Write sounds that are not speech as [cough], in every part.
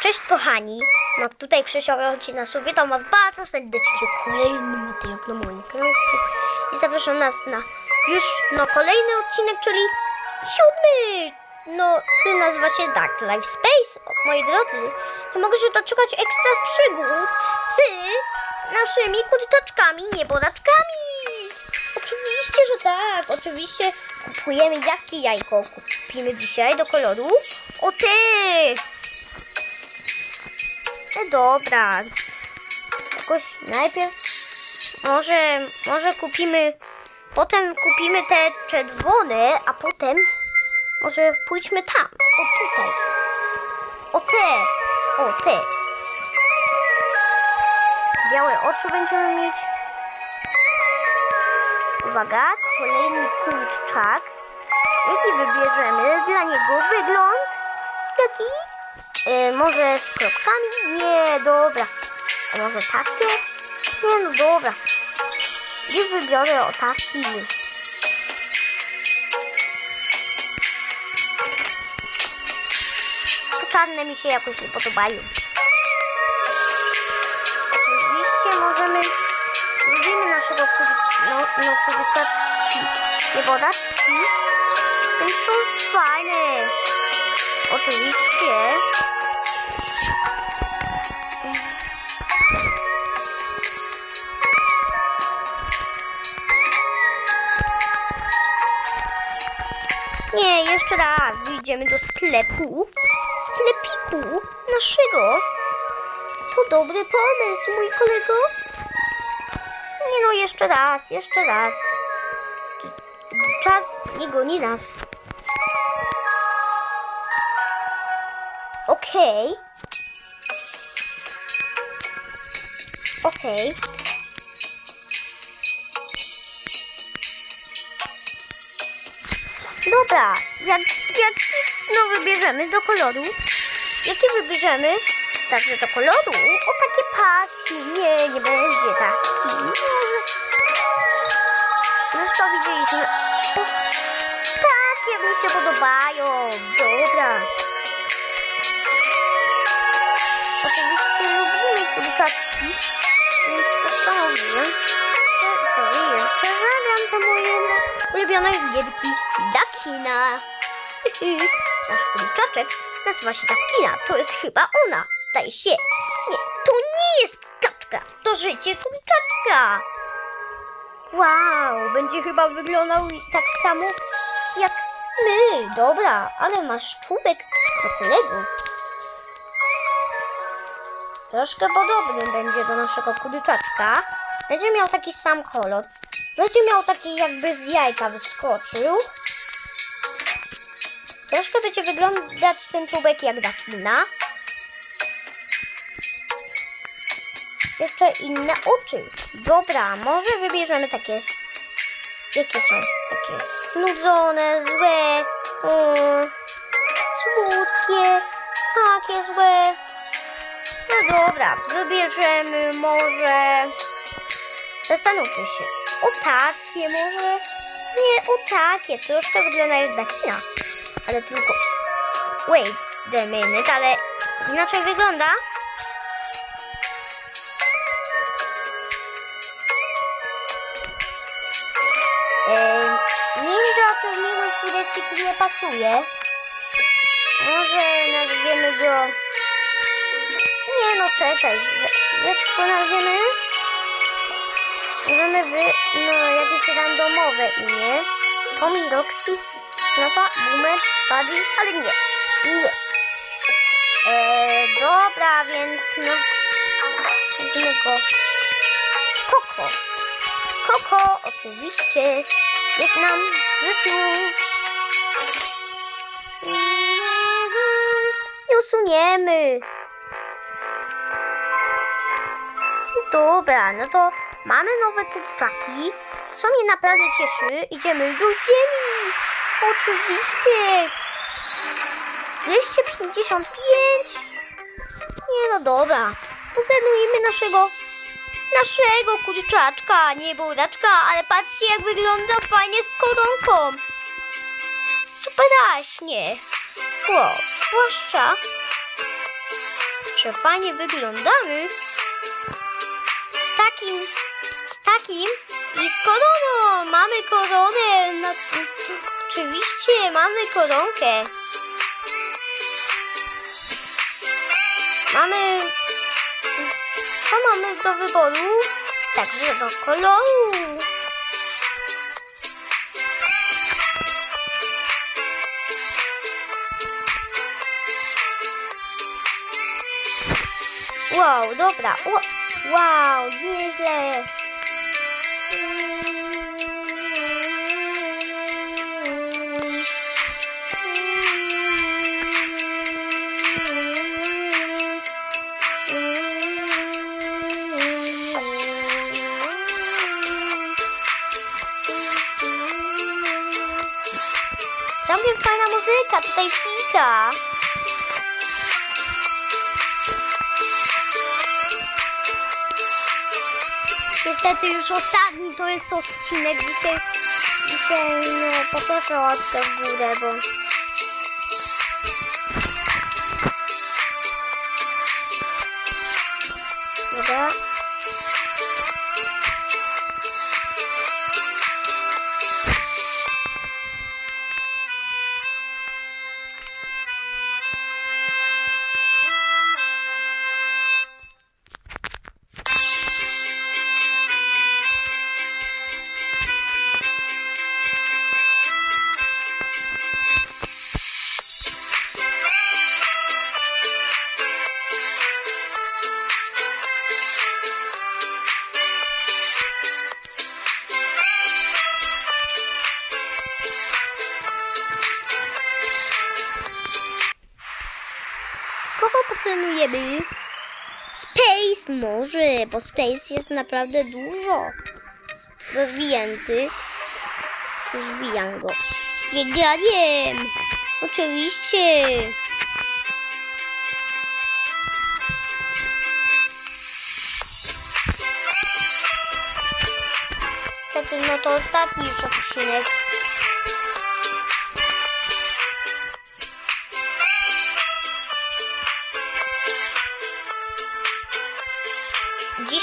Cześć kochani, no tutaj chodzi na słowie, witam was bardzo serdecznie kolejnym odcinek na moim kanale i zapraszam nas na już no kolejny odcinek, czyli siódmy, no który nazywa się Dark Life Space, O, moi drodzy, nie mogę się doczekać ekstra przygód z naszymi kurczaczkami, nieboraczkami. Oczywiście, że tak. Oczywiście kupujemy jakie jajko kupimy dzisiaj do koloru. O ty! No dobra. Jakoś najpierw może, może kupimy, potem kupimy te czerwone, a potem może pójdźmy tam. O tutaj. O te. O te. Białe oczy będziemy mieć. Uwaga, kolejny kurczak. Jaki wybierzemy dla niego wygląd? Jaki? E, może z kropkami? Nie, dobra. A może takie? Nie, no dobra. I wybiorę o taki. To czarne mi się jakoś nie podobają. Oczywiście możemy Lubimy naszego kur... no, no kurczaczki, niebodaczki, więc są fajne. Oczywiście. Nie, jeszcze raz wyjdziemy do sklepu, sklepiku naszego. To dobry pomysł, mój kolego. Nie no, jeszcze raz, jeszcze raz. Czas nie goni nas. Okej. Okej. Dobra, jak, jak no wybierzemy do koloru. Jakie wybierzemy? Także do koloru. O takie paski. Nie, nie będzie taki. Zresztą widzieliśmy. Takie mi się podobają. Dobra. Oczywiście lubimy kurczaczki. Więc postanowiłem, sobie jeszcze zagram te moje ulubione gierki dla kina. [laughs] Nasz kurczaczek nazywa się Dakina. To jest chyba ona. Zdaje się. Nie, to nie jest kaczka. To życie kurczaczka. Wow, będzie chyba wyglądał tak samo jak my. Dobra, ale masz czubek do kolegów. Troszkę podobny będzie do naszego kurczaczka. Będzie miał taki sam kolor. Będzie miał taki jakby z jajka wyskoczył. Troszkę będzie wyglądać ten czubek jak dakina. Jeszcze inne oczy. Dobra, może wybierzemy takie. Jakie są? Takie znudzone, złe, mm, smutkie, takie złe. No dobra, wybierzemy może. Zastanówmy się. O takie może. Nie, o takie. Troszkę wygląda jak dakina. Ale tylko. Wait a minute, ale inaczej wygląda. Eee, ninja to miły filecik nie pasuje. Może nazwiemy go... Nie no, czekaj. Jak go nazwiemy? Możemy wy... No, jakieś randomowe imię. Tommy, Roxy, Snafa, Boomer, Buddy, ale nie. Nie. Eee, dobra, więc no... Nazwijmy go... Koko. Koko, oczywiście, jest nam w życiu. I usuniemy. Dobra, no to mamy nowe kurczaki, co mnie naprawdę cieszy. Idziemy do ziemi. Oczywiście. 255. Nie no dobra, to zenujemy naszego naszego kurczaczka, nie buraczka, ale patrzcie jak wygląda fajnie z koronką. Super raśnie. Wow, zwłaszcza że fajnie wyglądamy takim, z takim i z koroną. Mamy koronę. Na, oczywiście mamy koronkę. Mamy, co mamy do wyboru? Także do koloru. Wow, dobra. Ło- Wow, nieźle. Całkiem fajna muzyka, tutaj fika. Niestety już ostatni to jest odcinek. Dzisiaj, dzisiaj no, poproszę łapkę w górę, bo... Space może, bo Space jest naprawdę dużo rozwinięty. Rozwijam go. Bieganiem! Oczywiście! Niestety, no to ostatni już odcinek.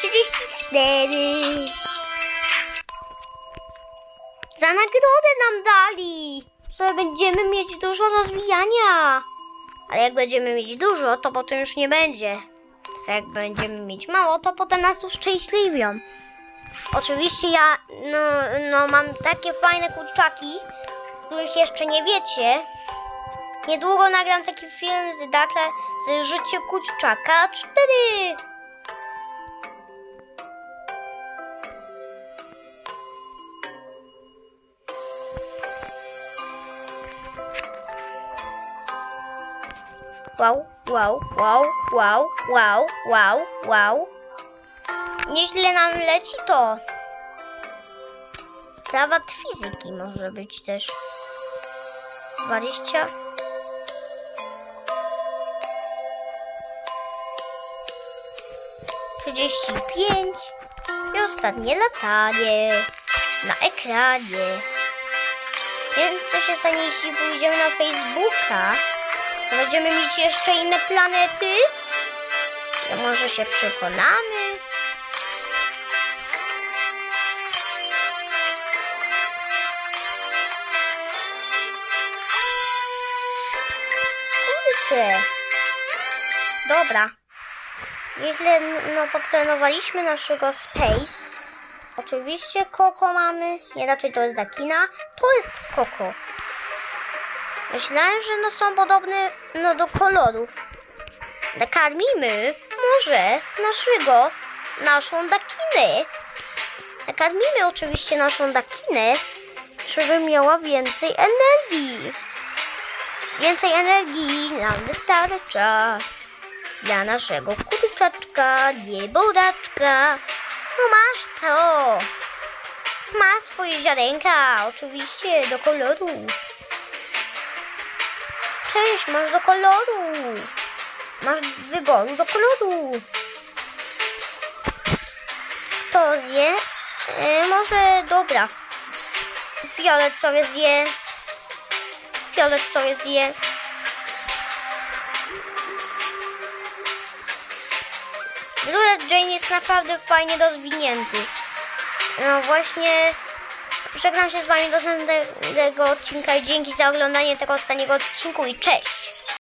34. Za nagrodę nam dali, że będziemy mieć dużo rozwijania. Ale jak będziemy mieć dużo, to potem już nie będzie. A jak będziemy mieć mało, to potem nas uszczęśliwią. Oczywiście ja no, no mam takie fajne kurczaki, których jeszcze nie wiecie. Niedługo nagram taki film z Dakle z życie kurczaka 4. Wow, wow, wow, wow, wow, wow, wow. Nieźle nam leci to. Krawat fizyki może być też. 20. Trzydzieści pięć i ostatnie latanie na ekranie. Nie wiem, co się stanie, jeśli pójdziemy na Facebooka. Będziemy mieć jeszcze inne planety? To może się przekonamy? Kurczę. Dobra. Nieźle no, potrenowaliśmy naszego Space. Oczywiście Koko mamy. Nie, raczej to jest Dakina. To jest Koko. Myślałem, że no są podobne no do kolorów. Nakarmimy może naszego, naszą dakinę. Nakarmimy oczywiście naszą dakinę, żeby miała więcej energii. Więcej energii nam wystarcza. dla naszego kurczaczka, nieboraczka. No masz co? Ma swoje ziarenka, oczywiście, do koloru. Cześć, masz do koloru. Masz wyboru do koloru. Kto zje? E, może dobra. Fiolet sobie zje. Fiolet sobie zje. Rulet Jane jest naprawdę fajnie rozwinięty. No właśnie, żegnam się z wami do następnego odcinka i dzięki za oglądanie tego ostatniego odcinku i cześć!